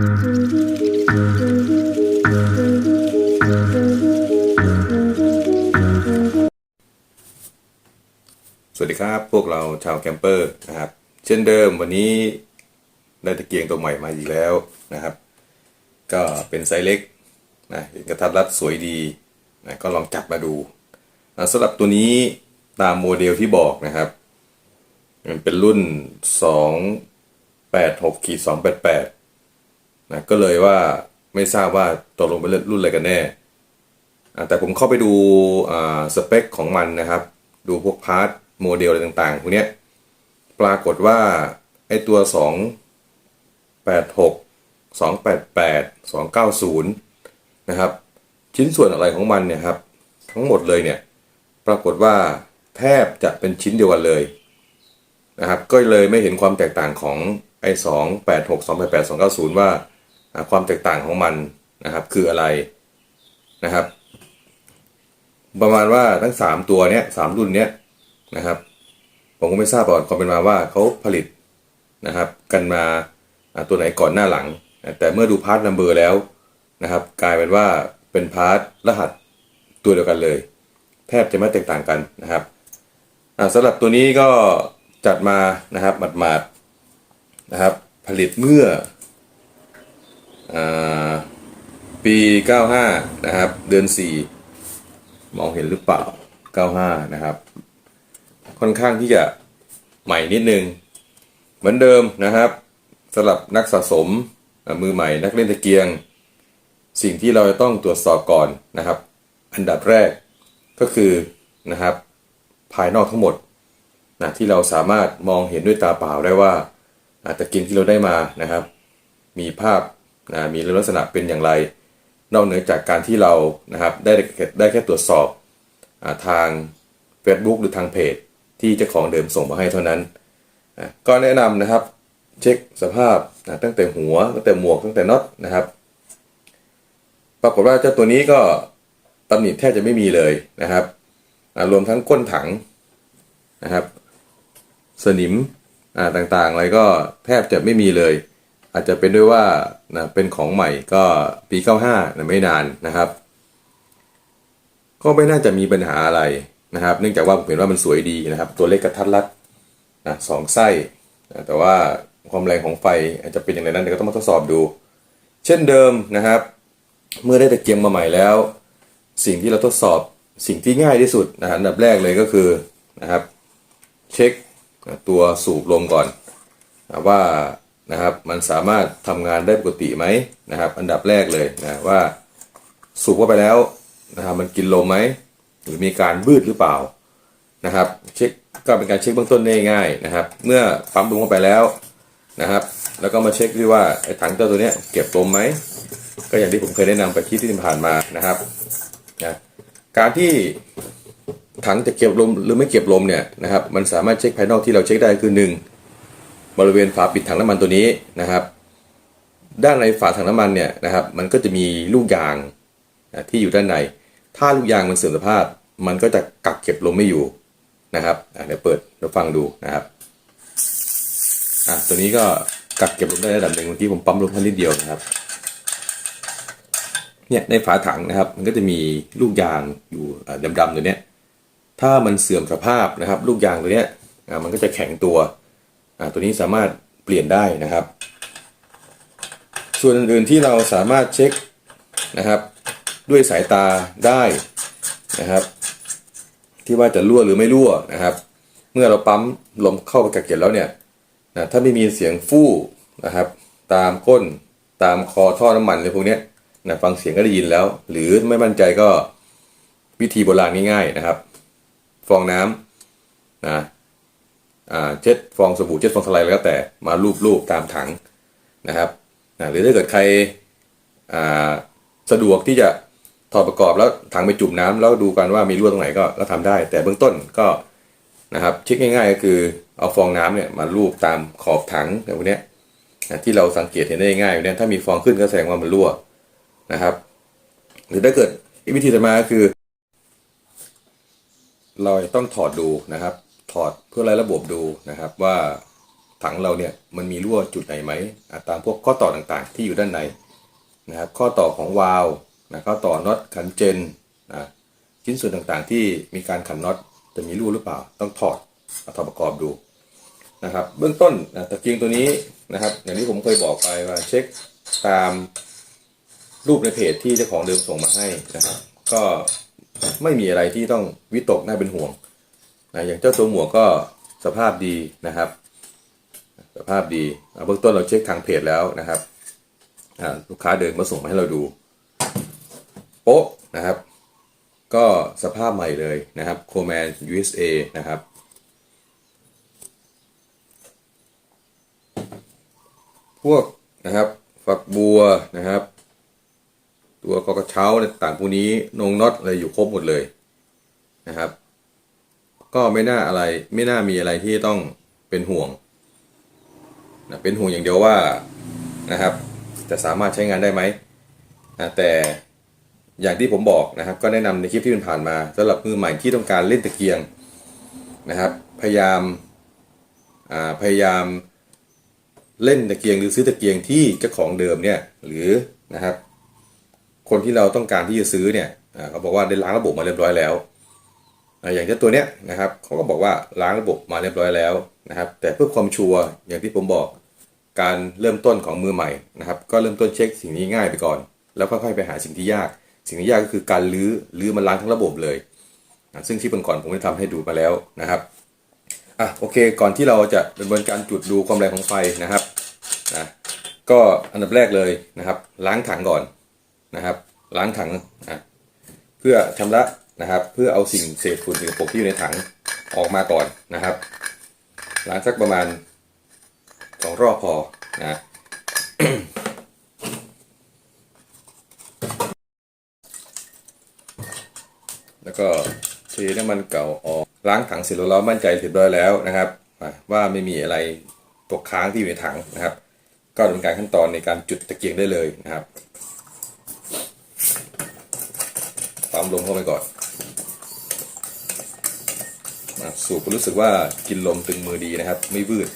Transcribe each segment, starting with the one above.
สวัสดีครับ พวกเราชาวแคมเปอร์นะครับ เช่นเดิมวันนี้ได้ตะเกียงตัวใหม่มาอีกแล้วนะครับ ก็เป็นไซส์เล็กนะเห็นกระทัดรัดสวยดีนะก็ลองจับมาดูนะสำหรับตัวนี้ตามโมเดลที่บอกนะครับ มันเป็นรุ่น 286ขีด288 นะก็เลยว่าไม่ทราบว่าตกลงเป็นรุ่นอะไรกันแน่ แต่ผมเข้าไปดูสเปคของมันนะครับ ดูพวกพาร์ทโมเดลอะไรต่างๆพวกนี้ปรากฏว่าไอตัว 286 288 290 นะครับ ชิ้นส่วนอะไรของมันเนี่ยครับ ทั้งหมดเลยเนี่ย ปรากฏว่าแทบจะเป็นชิ้นเดียวกันเลยนะครับ ก็เลยไม่เห็นความแตกต่างของไอ้286 288 290 ว่า ความแตกต่างของมันนะครับ คืออะไรนะครับ ประมาณว่าทั้งสามตัวเนี้ยสามรุ่นเนี้ยนะครับ ผมก็ไม่ทราบก่อนความเป็นมาว่าเขาผลิตนะครับ กันมาตัวไหนก่อนหน้าหลัง แต่เมื่อดูพาร์ทนัมเบอร์แล้วนะครับ กลายเป็นว่าเป็นพาร์ทรหัสตัวเดียวกันเลย แทบจะไม่แตกต่างกันนะครับสำหรับตัวนี้ก็จัดมานะครับหมาดๆนะครับ ผลิตเมื่อ ปี 95 นะครับ เดือน 4 มองเห็นหรือเปล่า 95 นะครับ ค่อนข้างที่จะใหม่นิดนึง เหมือนเดิมนะครับสำหรับนักสะสมมือใหม่นักเล่นตะเกียง สิ่งที่เราจะต้องตรวจสอบก่อนนะครับ อันดับแรกก็คือนะครับ ภายนอกทั้งหมดนะที่เราสามารถมองเห็นด้วยตาเปล่าได้ว่าตะเกียงที่เราได้มานะครับ มีภาพ นะมีลักษณะเป็นอย่างไร นอกเหนือจากการที่เรานะครับได้ได้แค่ตรวจสอบทาง Facebook หรือทางเพจ ที่เจ้าของเดิมส่งมาให้เท่านั้นก็แนะนำนะครับเช็คสภาพนะตั้งแต่หัวตั้งแต่หมวกตั้งแต่น็อตนะครับ ปรากฏว่าเจ้าตัวนี้ก็ตำหนิแทบจะไม่มีเลยนะครับรวมทั้งก้นถังนะครับ สนิมต่างๆอะไรก็แทบจะไม่มีเลย อาจจะเป็นด้วยว่านะเป็นของใหม่ก็ปี 95นะไม่นานนะครับ ก็ไม่น่าจะมีปัญหาอะไรนะครับ เนื่องจากว่าผมเห็นว่ามันสวยดีนะครับ ตัวเลขกระทัดรัดนะสองไส้นะแต่ว่าความแรงของไฟอาจจะเป็นอย่างไรนั้นเดี๋ยวก็ต้องมาทดสอบดู เช่นเดิมนะครับ เมื่อได้ตะเกียงมาใหม่แล้ว สิ่งที่เราทดสอบสิ่งที่ง่ายที่สุดนะอันดับแรกเลยก็คือนะครับ เช็คตัวสูบลมก่อนนะว่า นะครับ มันสามารถทำงานได้ปกติไหมนะครับ อันดับแรกเลยนะว่าสูบเข้าไปแล้วนะครับมันกินลมไหมหรือมีการบืดหรือเปล่านะครับ เช็คก็เป็นการเช็คเบื้องต้นได้ง่ายนะครับ เมื่อปั๊มลมเข้าไปแล้วนะครับ แล้วก็มาเช็คด้วยว่าไอ้ถังเจ้าตัวเนี้ยเก็บลมไหมก็อย่างที่ผมเคยแนะนำไปคลิปที่ผ่านมานะครับนะการที่ถังจะเก็บลมหรือไม่เก็บลมเนี่ยนะครับ มันสามารถเช็คภายนอกที่เราเช็คได้คือหนึ่ง บริเวณฝาปิดถังน้ำมันตัวนี้นะครับ ด้านในฝาถังน้ำมันเนี่ยนะครับ มันก็จะมีลูกยางนะที่อยู่ด้านใน ถ้าลูกยางมันเสื่อมสภาพ มันก็จะกักเก็บลมไม่อยู่นะครับเดี๋ยวเปิดเราฟังดูนะครับอะตัวนี้ก็กักเก็บลมได้ระดับหนึ่งเมื่อกี้ผมปั๊มลมแค่นิดเดียวนะครับเนี่ยในฝาถังนะครับ มันก็จะมีลูกยางอยู่ดำๆตัวเนี้ยถ้ามันเสื่อมสภาพนะครับ ลูกยางตัวเนี้ยมันก็จะแข็งตัว ตัวนี้สามารถเปลี่ยนได้นะครับ ส่วนอื่นๆที่เราสามารถเช็คนะครับด้วยสายตาได้นะครับ ที่ว่าจะรั่วหรือไม่รั่วนะครับ เมื่อเราปั๊มลมเข้าไปกักเก็บแล้วเนี่ยนะถ้าไม่มีเสียงฟู่นะครับ ตามก้นตามคอท่อน้ำมันเลยพวกนี้นะฟังเสียงก็ได้ยินแล้ว หรือไม่มั่นใจก็วิธีโบราณง่ายๆนะครับ ฟองน้ำนะ เช็ดฟองสบู่เช็ดฟองสไลด์แล้วแต่มาลูบๆตามถังนะครับนะหรือถ้าเกิดใครสะดวกที่จะถอดประกอบแล้วถังไปจุ่มน้ำแล้วดูกันว่ามีรั่วตรงไหนก็ก็ทำได้ แต่เบื้องต้นก็นะครับเช็คง่ายๆก็คือเอาฟองน้ำเนี่ยมาลูบตามขอบถังแบบพวกเนี้ที่เราสังเกตเห็นได้ง่ายอยู่เนี่ยถ้ามีฟองขึ้นก็แสดงว่ามันรั่วนะครับ หรือถ้าเกิดอีกวิธีต่อมาก็คือ เราต้องถอดดูนะครับ ถอดเพื่อไล่ระบบดูนะครับว่าถังเราเนี่ยมันมีรั่วจุดไหนไหมตามพวกข้อต่อต่างๆ ที่อยู่ด้านในนะครับข้อต่อของวาล์วนะข้อต่อน็อตขันเจนนะชิ้นส่วนต่างๆ ที่มีการขันน็อตจะมีรั่วหรือเปล่า ต้องถอดเอาถอดประกอบดูนะครับเบื้องต้นนะตะเกียงตัวนี้นะครับ อย่างที่ผมเคยบอกไปว่าเช็คตามรูปในเพจที่เจ้าของเดิมส่งมาให้นะครับ ก็ไม่มีอะไรที่ต้องวิตกน่าเป็นห่วง นะอย่างเจ้าตัวหมวกก็สภาพดีนะครับ สภาพดีเบื้องต้นเราเช็คทางเพจแล้วนะครับลูกค้าเดินมาส่งมาให้เราดู โป๊ะนะครับ ก็สภาพใหม่เลยนะครับโคแมน USA นะครับพวกนะครับฝักบัวนะครับ ตัวกอกระเช้าต่างพวกนี้นงน็อตอะไรอยู่ครบหมดเลยนะครับ ก็ไม่น่าอะไร ไม่น่ามีอะไรที่ต้องเป็นห่วงนะเป็นห่วงอย่างเดียวว่านะครับ จะสามารถใช้งานได้ไหมนะแต่อย่างที่ผมบอกนะครับ ก็แนะนำในคลิปที่ผ่านมาสำหรับมือใหม่ที่ต้องการเล่นตะเกียงนะครับ พยายามพยายามเล่นตะเกียงหรือซื้อตะเกียงที่เจ้าของเดิมเนี่ยหรือนะครับ คนที่เราต้องการที่จะซื้อเนี่ยเขาบอกว่าได้ล้างระบบมาเรียบร้อยแล้ว อย่างเจ้าตัวเนี้ยนะครับเขาก็บอกว่าล้างระบบมาเรียบร้อยแล้วนะครับ แต่เพื่อความชัวร์อย่างที่ผมบอกการเริ่มต้นของมือใหม่นะครับ ก็เริ่มต้นเช็คสิ่งนี้ง่ายไปก่อน แล้วค่อยๆไปหาสิ่งที่ยาก สิ่งที่ยากก็คือการลื้อลื้อมันล้างทั้งระบบเลย ซึ่งที่เป็นก่อนผมได้ทำให้ดูมาแล้วนะครับอะโอเค ก่อนที่เราจะดำเนินการจุดดูความแรงของไฟนะครับนะก็อันดับแรกเลยนะครับ ล้างถังก่อนนะครับ ล้างถังอะเพื่อชำระ นะครับ เพื่อเอาสิ่งเศษฝุ่นสิ่งปกที่อยู่ในถังออกมาก่อนนะครับล้างสักประมาณสองรอบพอนะแล้วก็เทน้ำมันเก่าออกล้างถังเสร็จแล้วเรามั่นใจเรียบร้อยแล้วนะครับ ว่าไม่มีอะไรตกค้างที่อยู่ในถังนะครับ ก็ดำเนินการขั้นตอนในการจุดตะเกียงได้เลยนะครับปั๊มลมเข้าไปก่อน สูบรู้สึกว่ากินลมตึงมือดีนะครับ ไม่วืด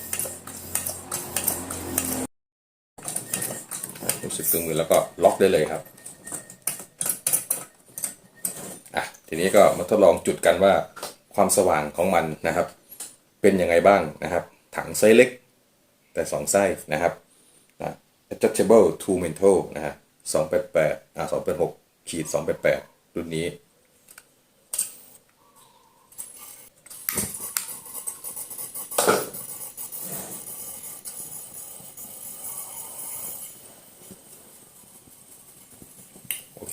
รู้สึกตึงมือแล้วก็ล็อกได้เลยครับอะทีนี้ก็มาทดลองจุดกันว่าความสว่างของมันนะครับ เป็นยังไงบ้างนะครับ ถังไซส์เล็ก แต่สองไส้นะครับ adjustable two mental นะฮะสองแปดแปดอ่าสองแปดหกขีดสองแปดแปดรุ่นนี้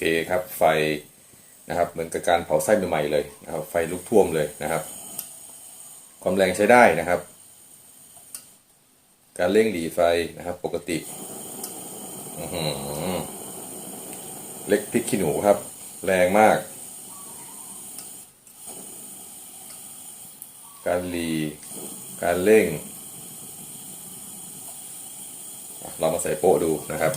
เคครับไฟนะครับเหมือนกับการเผาไส้ใหม่ๆเลยนะครับไฟลุกท่วมเลยนะครับ ความแรงใช้ได้นะครับ การเร่งหลีไฟนะครับปกติเล็กพริกขี้หนูครับ แรงมาก การหลีการเร่งอะลองมาใส่โป๊ะดูนะครับ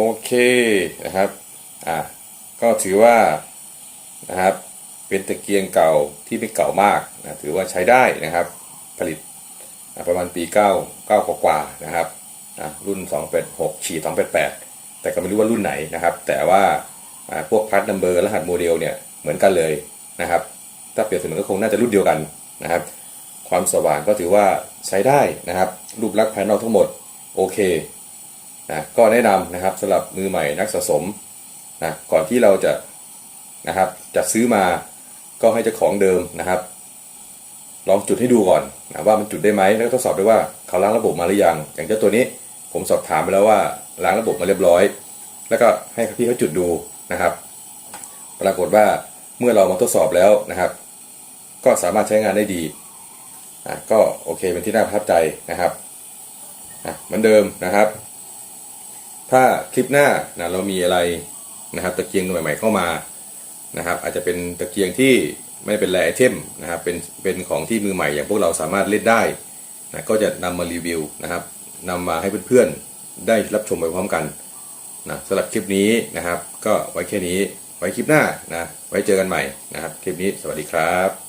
โอเคนะครับอะก็ถือว่านะครับเป็นตะเกียงเก่าที่ไม่เก่ามากนะถือว่าใช้ได้นะครับ ผลิตประมาณปี 9 9 กว่าๆนะครับอะรุ่น 286 ฉีด288 แต่ก็ไม่รู้ว่ารุ่นไหนนะครับ แต่ว่าพวกพัดนัมเบอร์รหัสโมเดลเนี่ยเหมือนกันเลยนะครับ ถ้าเปรียบเสมือนก็คงน่าจะรุ่นเดียวกันนะครับ ความสว่างก็ถือว่าใช้ได้นะครับ รูปลักษณ์ภายนอกทั้งหมดโอเค นะก็แนะนำนะครับสำหรับมือใหม่นักสะสมนะก่อนที่เราจะนะครับจะซื้อมาก็ให้เจ้าของเดิมนะครับ ลองจุดให้ดูก่อนนะว่ามันจุดได้ไหมแล้วก็ทดสอบด้วยว่าเขาล้างระบบมาหรือยัง อย่างเจ้าตัวนี้ผมสอบถามไปแล้วว่าล้างระบบมาเรียบร้อย แล้วก็ให้พี่เขาจุดดูนะครับ ปรากฏว่าเมื่อเรามาทดสอบแล้วนะครับ ก็สามารถใช้งานได้ดีก็โอเคเป็นที่น่าประทับใจนะครับเหมือนเดิมนะครับ ถ้าคลิปหน้านะเรามีอะไรนะครับตะเกียงใหม่ๆเข้ามานะครับ อาจจะเป็นตะเกียงที่ไม่เป็นแรไอเทมนะครับเป็นเป็นของที่มือใหม่อย่างพวกเราสามารถเล่นได้นะก็จะนำมารีวิวนะครับนำมาให้เพื่อนๆได้รับชมไปพร้อมกันนะสำหรับคลิปนี้นะครับ ก็ไว้แค่นี้ไว้คลิปหน้านะไว้เจอกันใหม่นะครับ คลิปนี้สวัสดีครับ